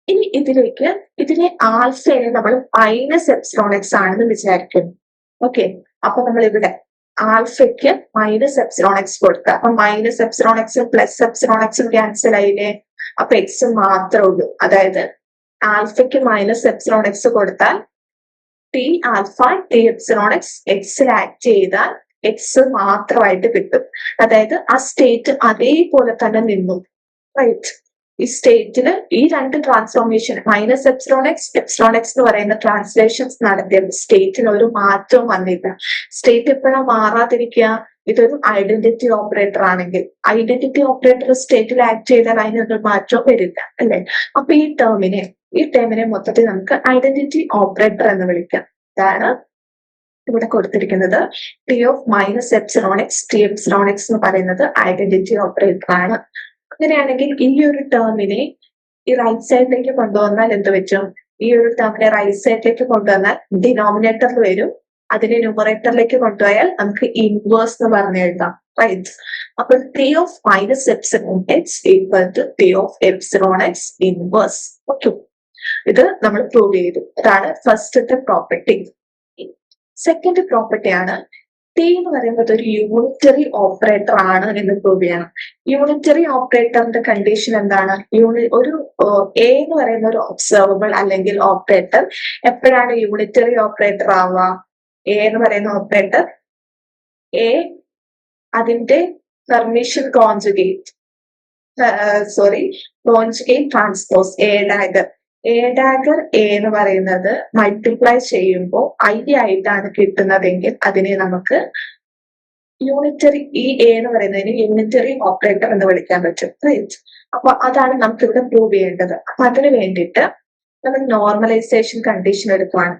ഇനി ഇതിലേക്ക് ഇതിനെ ആൽഫയെ നമ്മൾ മൈനസ് എപ്സോൺ എക്സ് ആണെന്ന് വിചാരിക്കുന്നു. ഓക്കെ അപ്പൊ നമ്മൾ ഇവിടെ ആൽഫയ്ക്ക് മൈനസ് എപ്സിലോൺ എക്സ് കൊടുക്കുക. അപ്പൊ മൈനസ് എപ്സിലോൺ എക്സും പ്ലസ് എപ്സിലോൺ എക്സും ക്യാൻസൽ ആയില്ലേ? അപ്പൊ എക്സ് മാത്രമേ ഉള്ളൂ. അതായത് ആൽഫയ്ക്ക് മൈനസ് എപ്സിലോൺ എക്സ് കൊടുത്താൽ T alpha T epsilon X എക്സിൽ ആക്ട് ചെയ്താൽ എക്സ് മാത്രമായിട്ട് കിട്ടും. അതായത് ആ സ്റ്റേറ്റ് അതേപോലെ തന്നെ നിന്നു റൈറ്റ് ഈ സ്റ്റേറ്റിൽ ഈ രണ്ട് transformation minus epsilon X X എന്ന് പറയുന്ന ട്രാൻസ്ലേഷൻസ് നടത്തിയ സ്റ്റേറ്റിന് ഒരു മാറ്റവും വന്നില്ല. സ്റ്റേറ്റ് എപ്പോഴും മാറാതിരിക്കുക? ഇതൊരു ഐഡന്റിറ്റി ഓപ്പറേറ്റർ ആണെങ്കിൽ. ഐഡന്റിറ്റി ഓപ്പറേറ്റർ സ്റ്റേറ്റിൽ ആക്ട് ചെയ്താൽ അതിനൊരു മാറ്റവും വരില്ല അല്ലെ? അപ്പൊ ഈ ടേമിനെ ഈ ടേമിനെ മൊത്തത്തിൽ നമുക്ക് ഐഡന്റിറ്റി ഓപ്പറേറ്റർ എന്ന് വിളിക്കാം. ഇതാണ് ഇവിടെ കൊടുത്തിരിക്കുന്നത് T of minus epsilon X T epsilon X എന്ന് പറയുന്നത് ഐഡന്റിറ്റി ഓപ്പറേറ്റർ ആണ്. അങ്ങനെയാണെങ്കിൽ ഈ ഒരു ടേമിനെ ഈ റൈറ്റ് സൈഡിലേക്ക് കൊണ്ടുവന്നാൽ എന്ത് പറ്റും? ഈ ഒരു ടേമിനെ റൈറ്റ് സൈഡിലേക്ക് കൊണ്ടുവന്നാൽ ഡിനോമിനേറ്ററിൽ വരും. അതിനെ ന്യൂമറേറ്ററിലേക്ക് കൊണ്ടുപോയാൽ നമുക്ക് ഇൻവേഴ്സ് എന്ന് പറഞ്ഞു എഴുതാം. റൈറ്റ് അപ്പൊ T of minus epsilon X equal to T of epsilon X inverse okay ഇത് നമ്മൾ പ്രൂവ് ചെയ്തു. അതാണ് ഫസ്റ്റത്തെ പ്രോപ്പർട്ടി സെക്കൻഡ് പ്രോപ്പർട്ടി ആണ്. ടി എന്ന് പറയുന്നത് ഒരു യൂണിറ്ററി ഓപ്പറേറ്റർ ആണ് എന്ന് പ്രൂവ് ചെയ്യണം. യൂണിറ്ററി ഓപ്പറേറ്ററിന്റെ കണ്ടീഷൻ എന്താണ്? യൂണി ഒരു എ എന്ന് പറയുന്ന ഒരു ഒബ്സർവബിൾ അല്ലെങ്കിൽ ഓപ്പറേറ്റർ എപ്പോഴാണ് യൂണിറ്ററി ഓപ്പറേറ്റർ ആവുക? എ എന്ന് പറയുന്ന ഓപ്പറേറ്റർ എ അതിന്റെ Hermitian conjugate sorry conjugate transpose A dagger A dagger A എന്ന് പറയുന്നത് മൾട്ടിപ്ലൈ ചെയ്യുമ്പോൾ ഐ ആയിട്ടാണ് കിട്ടുന്നതെങ്കിൽ അതിനെ നമുക്ക് യൂണിറ്ററി ഈ എ എന്ന് പറയുന്നതിന് യൂണിറ്ററി ഓപ്പറേറ്റർ എന്ന് വിളിക്കാൻ പറ്റും റൈറ്റ് അപ്പൊ അതാണ് നമുക്ക് ഇവിടെ പ്രൂവ് ചെയ്യേണ്ടത്. അപ്പൊ അതിന് വേണ്ടിയിട്ട് നമ്മൾ നോർമലൈസേഷൻ കണ്ടീഷൻ എടുക്കുവാണ്.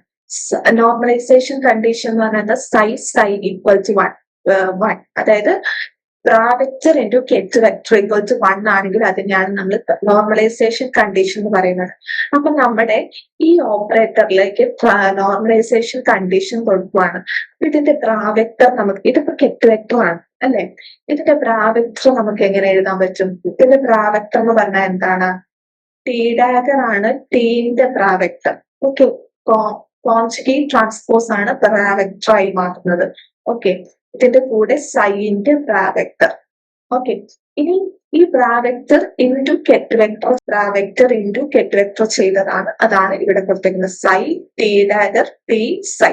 നോർമലൈസേഷൻ കണ്ടീഷൻ എന്ന് പറയുന്നത് size psi equal to one one അതായത് vector into ket vector equal to one ആണെങ്കിൽ അതിനെയാണ് നമ്മൾ നോർമലൈസേഷൻ കണ്ടീഷൻ എന്ന് പറയുന്നത്. അപ്പൊ നമ്മുടെ ഈ ഓപ്പറേറ്ററിലേക്ക് നോർമലൈസേഷൻ കണ്ടീഷൻ കൊടുക്കുവാണ്. ഇതിന്റെ ബ്രാവെക്ടർ നമുക്ക് ഇതിപ്പോ കെറ്റ് വെക്ടർ ആണ് അല്ലെ? ഇതിന്റെ ബ്രാവെക്ടർ നമുക്ക് എങ്ങനെ എഴുതാൻ പറ്റും? ഇതിന്റെ ബ്രാവെക്ടർ എന്ന് പറഞ്ഞാൽ എന്താണ്? ടി ഡാഗർ ആണ് ടീന്റെ bra vector okay conjugate transpose ആണ് ബ്രാവെക്ടർ ആയി മാറുന്നത്. ഓക്കെ ഇതിന്റെ കൂടെ സൈന്റെ ബ്രാവെക്ടർ ഓക്കെ ഇനി ഈ bra vector into ket vector bra vector into ket vector ചെയ്തതാണ്. അതാണ് ഇവിടെ കൊടുത്തിരിക്കുന്നത് psi T dagger T psi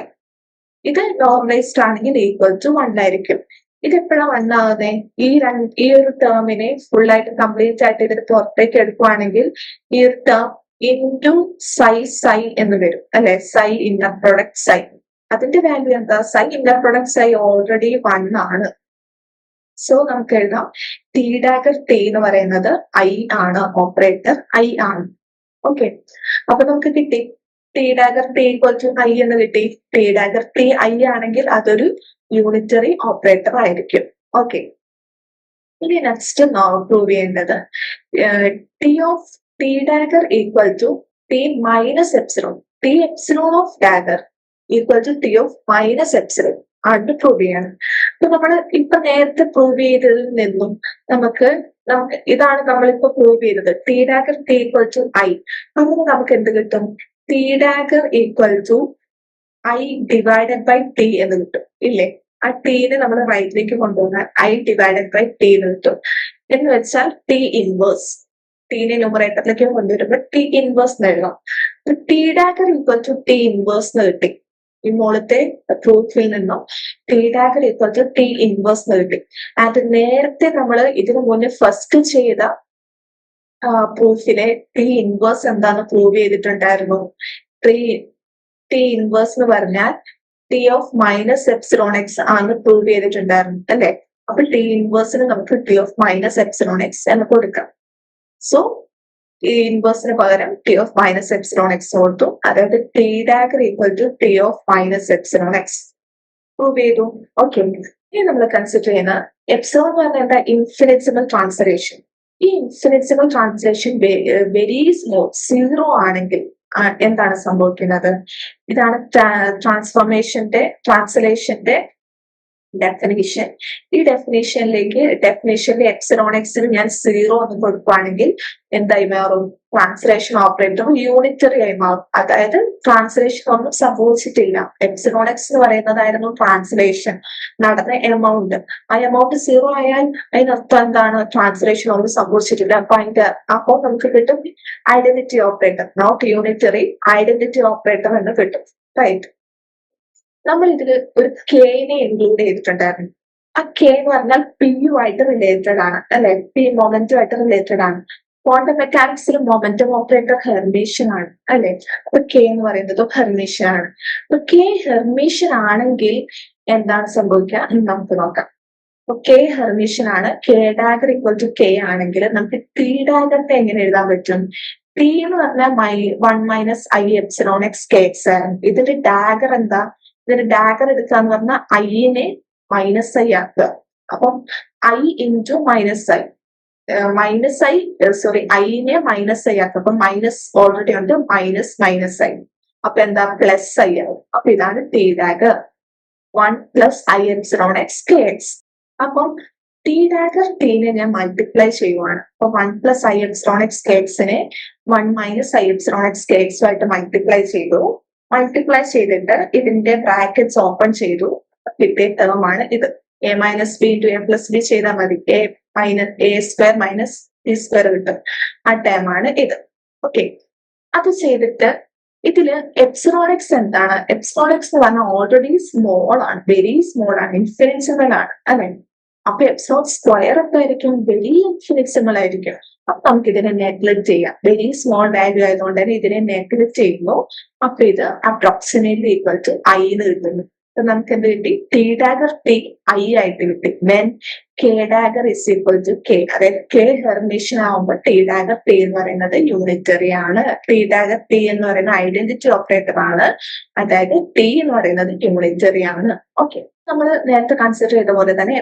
ഇത് നോർമലൈസ്ഡ് ആണെങ്കിൽ ഈക്വൽ ടു വൺ ആയിരിക്കും. ഇത് എപ്പോഴാണ് വൺ ആവുന്നത് ഈ രണ്ട് ഈ ഒരു ടേമിനെ ഫുൾ ആയിട്ട് കംപ്ലീറ്റ് ആയിട്ട് ഇതിന് പുറത്തേക്ക് എടുക്കുവാണെങ്കിൽ ഈ ഒരു ടേം ഇന്റു സൈ സൈ എന്ന് വരും. അല്ലെ? സൈ ഇന്നർ പ്രൊഡക്റ്റ് സൈ അതിന്റെ വാല്യൂ എന്താ? സൈ ഇന്നർ പ്രൊഡക്ട്സ് ആയി ഓൾറെഡി വൺ ആണ് സോ നമുക്ക് എഴുതാം. ടി ഡാഗർ ടി എന്ന് പറയുന്നത് ഐ ആണ് ഓപ്പറേറ്റർ ഐ ആണ്. ഓക്കെ അപ്പൊ നമുക്ക് കിട്ടി. ടി ഡാഗർ ടി ഐ എന്ന് കിട്ടി. ടി ഡാഗർ ടി ഐ ആണെങ്കിൽ അതൊരു യൂണിറ്ററി ഓപ്പറേറ്റർ ആയിരിക്കും. ഓക്കെ ഇനി നെക്സ്റ്റ് പ്രൂവ് ചെയ്യേണ്ടത്. T of T dagger equal to T minus epsilon T epsilon of dagger equal to T of minus epsilon ആണ് prove ചെയ്യണം. അപ്പൊ നമ്മൾ ഇപ്പൊ നേരത്തെ പ്രൂവ് ചെയ്തതിൽ നിന്നും നമുക്ക് നമുക്ക് ഇതാണ് നമ്മളിപ്പോ പ്രൂവ് ചെയ്തത്. T dagger T equal to I അങ്ങനെ നമുക്ക് എന്ത് കിട്ടും? T dagger equal to I divided by T എന്ന് കിട്ടും. ഇല്ലേ? ആ ടീനെ നമ്മൾ റൈറ്റിലേക്ക് കൊണ്ടുപോകാൻ ഐ ഡിവൈഡഡ് ബൈ ടി എന്ന് കിട്ടും. എന്ന് വെച്ചാൽ ടി ഇൻവേഴ്സ് ടീനെ ന്യൂമറേറ്ററിലേക്ക് കൊണ്ടുവരുമ്പോൾ ടി ഇൻവേഴ്സ് എഴുതാം T dagger equal to T inverse എന്ന് കിട്ടി. ഈ മോളത്തെ പ്രൂഫിൽ നിന്നും ടി ഡാഗർ ഇപ്പോഴത്തെ ടു ഇൻവേഴ്സ് കിട്ടി. അത് നേരത്തെ നമ്മൾ ഇതിനു മുന്നേ ഫസ്റ്റ് ചെയ്ത പ്രൂഫിലെ ടി ഇൻവേഴ്സ് എന്താന്ന് പ്രൂവ് ചെയ്തിട്ടുണ്ടായിരുന്നു. ടി ടി ഇൻവേഴ്സ് എന്ന് പറഞ്ഞാൽ T of minus epsilon X ആണ് പ്രൂവ് ചെയ്തിട്ടുണ്ടായിരുന്നു അല്ലെ? അപ്പൊ ടി ഇൻവേഴ്സിന് നമുക്ക് T of minus epsilon X എന്ന് കൊടുക്കാം. സോ ഇൻവേഴ്സിന് പകരം T of minus epsilon X കൊടുത്തു. അതായത് T dagger equal to T of minus epsilon X prove ചെയ്തു. ഓക്കെ ഇനി നമ്മൾ കൺസിഡർ ചെയ്യുന്ന എപ്സിലോൺ എന്ന് പറഞ്ഞാൽ എന്താ? ഇൻഫിനിറ്റ്സിമൽ ട്രാൻസ്ലേഷൻ ഈ infinitesimal translation very slow zero ആണെങ്കിൽ എന്താണ് സംഭവിക്കുന്നത്? ഇതാണ് ട്രാൻസ്ഫോർമേഷന്റെ ട്രാൻസ്ലേഷന്റെ ഡെഫിനേഷൻ ഈ ഡെഫിനേഷനിലേക്ക് ഡെഫിനേഷനിൽ എക്സിനോൺ എക്സിന് ഞാൻ സീറോ എന്ന് കൊടുക്കുകയാണെങ്കിൽ എന്തായി മാറും? ട്രാൻസ്ലേഷൻ ഓപ്പറേറ്റർ യൂണിറ്ററി ആയി മാറും. അതായത് ട്രാൻസ്ലേഷൻ ഒന്നും സംഭവിച്ചിട്ടില്ല. എപ്സിലോൺ എക്സ് എന്ന് പറയുന്നതായിരുന്നു ട്രാൻസ്ലേഷൻ നടന്ന എമൗണ്ട് ആ എമൗണ്ട് സീറോ ആയാൽ അതിനർത്ഥം എന്താണ്? ട്രാൻസ്ലേഷൻ ഒന്നും സംഭവിച്ചിട്ടില്ല. അപ്പൊ അതിന്റെ അപ്പോൾ നമുക്ക് കിട്ടും identity operator not unitary identity operator എന്ന് കിട്ടും. റൈറ്റ് നമ്മൾ ഇതിൽ ഒരു കെനെ ഇൻക്ലൂഡ് ചെയ്തിട്ടുണ്ടായിരുന്നു. ആ കെ എന്ന് പറഞ്ഞാൽ പി യു ആയിട്ട് റിലേറ്റഡ് ആണ് അല്ലെ? പി മൊമെന്റും ആയിട്ട് റിലേറ്റഡ് ആണ്. ക്വാണ്ടം മെക്കാനിക്സിൽ മൊമെന്റം ഓപ്പറേറ്റർ ഹെർമീഷ്യൻ ആണ് അല്ലെ? അപ്പൊ കെ എന്ന് പറയുന്നത് ഹെർമീഷ്യൻ ആണ്. അപ്പൊ കെ ഹെർമീഷ്യൻ ആണെങ്കിൽ എന്താണ് സംഭവിക്കുക? എന്ന് നമുക്ക് നോക്കാം. അപ്പൊ കെ ഹെർമീഷ്യൻ ആണ് K dagger equal to K ആണെങ്കിൽ നമുക്ക് ടി ഡാഗറിനെ എങ്ങനെ എഴുതാൻ പറ്റും? ടി എന്ന് പറഞ്ഞാൽ my one minus I epsilon X K X ആണ് ഇതിന്റെ ഡാഗർ എന്താ? ഇതിന് ഡാഗർ എടുക്കാന്ന് പറഞ്ഞാൽ ഐനെ മൈനസ് ഐ ആക്കുക. അപ്പം I into minus I minus I sorry ഐനെ minus I ആക്കുക. അപ്പൊ മൈനസ് ഓൾറെഡി ഉണ്ട് മൈനസ് മൈനസ് ഐ അപ്പൊ എന്താ? പ്ലസ് ഐ ആവും. അപ്പൊ ഇതാണ് T dagger one plus I epsilon X K X അപ്പം ടി ഡാഗർ ടീനെ ഞാൻ മൾട്ടിപ്ലൈ ചെയ്യുവാണ്. അപ്പൊ one plus I epsilon X K എക്സിനെ one minus I epsilon X K എക്സുമായിട്ട് multiply ചെയ്തു. മൾട്ടിപ്ലൈ ചെയ്തിട്ട് ഇതിന്റെ ബ്രാക്കറ്റ്സ് ഓപ്പൺ ചെയ്തു. കിട്ടിയ ടേമാണ് ഇത്. A minus B to A plus B ചെയ്താൽ മതി. A minus A square minus B square കിട്ടും. ആ ടേമാണ് ഇത്. ഓക്കെ അത് ചെയ്തിട്ട് ഇതിൽ എപ്സിറോണിക്സ് എന്താണ്? എപ്സിറോണിക്സ് എന്ന് പറഞ്ഞാൽ ഓൾറെഡി സ്മോൾ ആണ്. വെരി സ്മോൾ ആണ്. ഇൻഫിനിസിമൽ ആണ്. അല്ലെ? അപ്പൊ എപ്സോൺ സ്ക്വയർ ഒക്കെ എന്തായിരിക്കും? വെരി ഇൻഫിനിസിമൽ ആയിരിക്കും. അപ്പൊ നമുക്ക് ഇതിനെ നെഗ്ലക്ട് ചെയ്യാം. വെരി സ്മോൾ വാല്യൂ ആയതുകൊണ്ട് തന്നെ ഇതിനെ നെഗ്ലക്ട് ചെയ്യുമ്പോൾ അപ്പൊ ഇത് അപ്രോക്സിമേറ്റ്ലി ഈക്വൽ ടു ഐ എന്ന് കിട്ടുന്നു. അപ്പൊ നമുക്ക് എന്ത് കിട്ടി? ടി ഡാഗർ ടി ഐ ആയിട്ട് കിട്ടി. When K dagger is equal to K അതായത് കെ ഹെർമിഷൻ ആവുമ്പോൾ ടി ഡാഗർ ടി എന്ന് പറയുന്നത് യൂണിറ്ററി ആണ്. ടി ഡാഗർ ടി എന്ന് പറയുന്ന ഐഡന്റിറ്റി ഓപ്പറേറ്റർ ആണ്. അതായത് ടി എന്ന് പറയുന്നത് യൂണിറ്ററി ആണ്. ഓക്കെ നമ്മൾ നേരത്തെ കൺസിഡർ ചെയ്ത പോലെ തന്നെ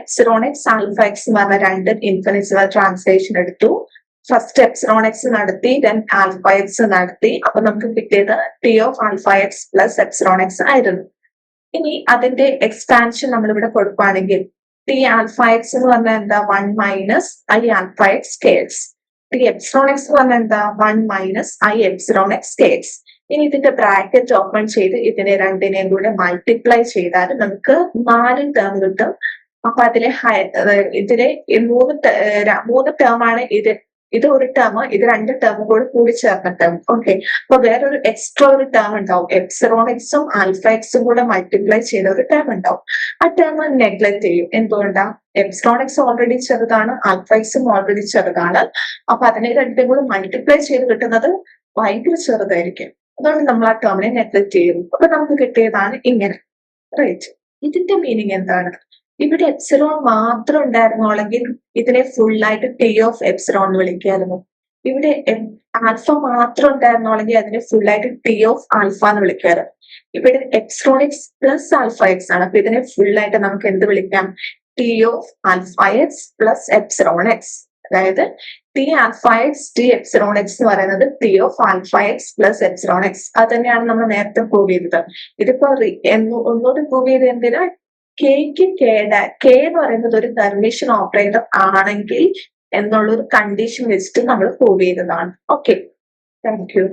ആൽഫ എക്സ് എന്ന് പറഞ്ഞ രണ്ട് ഇൻഫിനിറ്റ്സിമൽ ട്രാൻസ്ലേഷൻ എടുത്തു. ഫസ്റ്റ് എപ്സിലോൺ എക്സ് നടത്തി ദെൻ ആൽഫ എക്സ് നടത്തി. അപ്പൊ നമുക്ക് കിട്ടിയത് T of alpha X plus epsilon X ആയിരുന്നു. ഇനി അതിന്റെ എക്സ്പാൻഷൻ നമ്മൾ ഇവിടെ കൊടുക്കുകയാണെങ്കിൽ ടി ആൽഫ എക്സ് എന്ന് പറഞ്ഞാൽ എന്താ? One minus I alpha X K X T epsilon X എന്ന് പറഞ്ഞാൽ എന്താ? One minus I epsilon X K X ഇനി ഇതിന്റെ ബ്രാക്കറ്റ് ഓപ്പൺ ചെയ്ത് ഇതിനെ രണ്ടിനെയും കൂടെ മൾട്ടിപ്ലൈ ചെയ്താൽ നമുക്ക് നാല് ടേം കിട്ടും. അപ്പൊ അതിലെ ഇതിലെ മൂന്ന് മൂന്ന് ടേം ആണ് ഇത്. ഇത് ഒരു ടേം ഇത് രണ്ട് ടേമും കൂടെ കൂടി ചേർന്ന ടേം ഓക്കെ അപ്പൊ വേറൊരു എക്സ്ട്രാ ഒരു ടേം ഉണ്ടാവും. എപ്സിറോൺ എക്സും ആൽഫ എക്സും കൂടെ മൾട്ടിപ്ലൈ ചെയ്ത ഒരു ടേം ഉണ്ടാവും. ആ ടേം നെഗ്ലക്ട് ചെയ്യും. എന്തുകൊണ്ടാ? എപ്സിറോൺ ഓൾറെഡി ചെറുതാണ് ആൽഫ എക്സും ഓൾറെഡി ചെറുതാണ്. അപ്പൊ അതിനെ രണ്ടും കൂടെ മൾട്ടിപ്ലൈ ചെയ്ത് കിട്ടുന്നത് ഭയങ്കര ചെറുതായിരിക്കും. അതുകൊണ്ട് നമ്മൾ ആ ടേമിനെ നെഗ്ലക്ട് ചെയ്യും അപ്പൊ നമുക്ക് കിട്ടിയതാണ് ഇങ്ങനെ. റൈറ്റ് ഇതിന്റെ മീനിങ് എന്താണ്? ഇവിടെ എപ്സിറോൺ മാത്രം ഉണ്ടായിരുന്നോളെങ്കിൽ ഇതിനെ ഫുള്ളായിട്ട് ടി ഓഫ് എപ്സിറോൺ എന്ന് വിളിക്കായിരുന്നു. ഇവിടെ ആൽഫ മാത്രം ഉണ്ടായിരുന്നോളെങ്കിൽ അതിനെ ഫുൾ ആയിട്ട് ടി ഓഫ് ആൽഫ എന്ന് വിളിക്കായിരുന്നു ഇവിടെ എപ്സിറോണിക്സ് പ്ലസ് ആൽഫ എക്സ് ആണ്. അപ്പൊ ഇതിനെ ഫുള്ളായിട്ട് നമുക്ക് എന്ത് വിളിക്കാം? T of alpha X plus epsilon X അതായത് T alpha X T epsilon X എന്ന് പറയുന്നത് T of alpha X plus epsilon X അത് തന്നെയാണ് നമ്മൾ നേരത്തെ പ്രൂവ് ചെയ്തത്. ഇതിപ്പോ ഒന്നുകൂടി പ്രൂവ് ചെയ്ത് എന്തിനാ? കെക്ക് കേട കെ എന്ന് പറയുന്നത് ഒരു പെർമിഷൻ ഓപ്പറേറ്റർ ആണെങ്കിൽ എന്നുള്ള ഒരു കണ്ടീഷൻ വെച്ചിട്ട് നമ്മൾ പ്രൂവ് ചെയ്തതാണ്. Okay thank you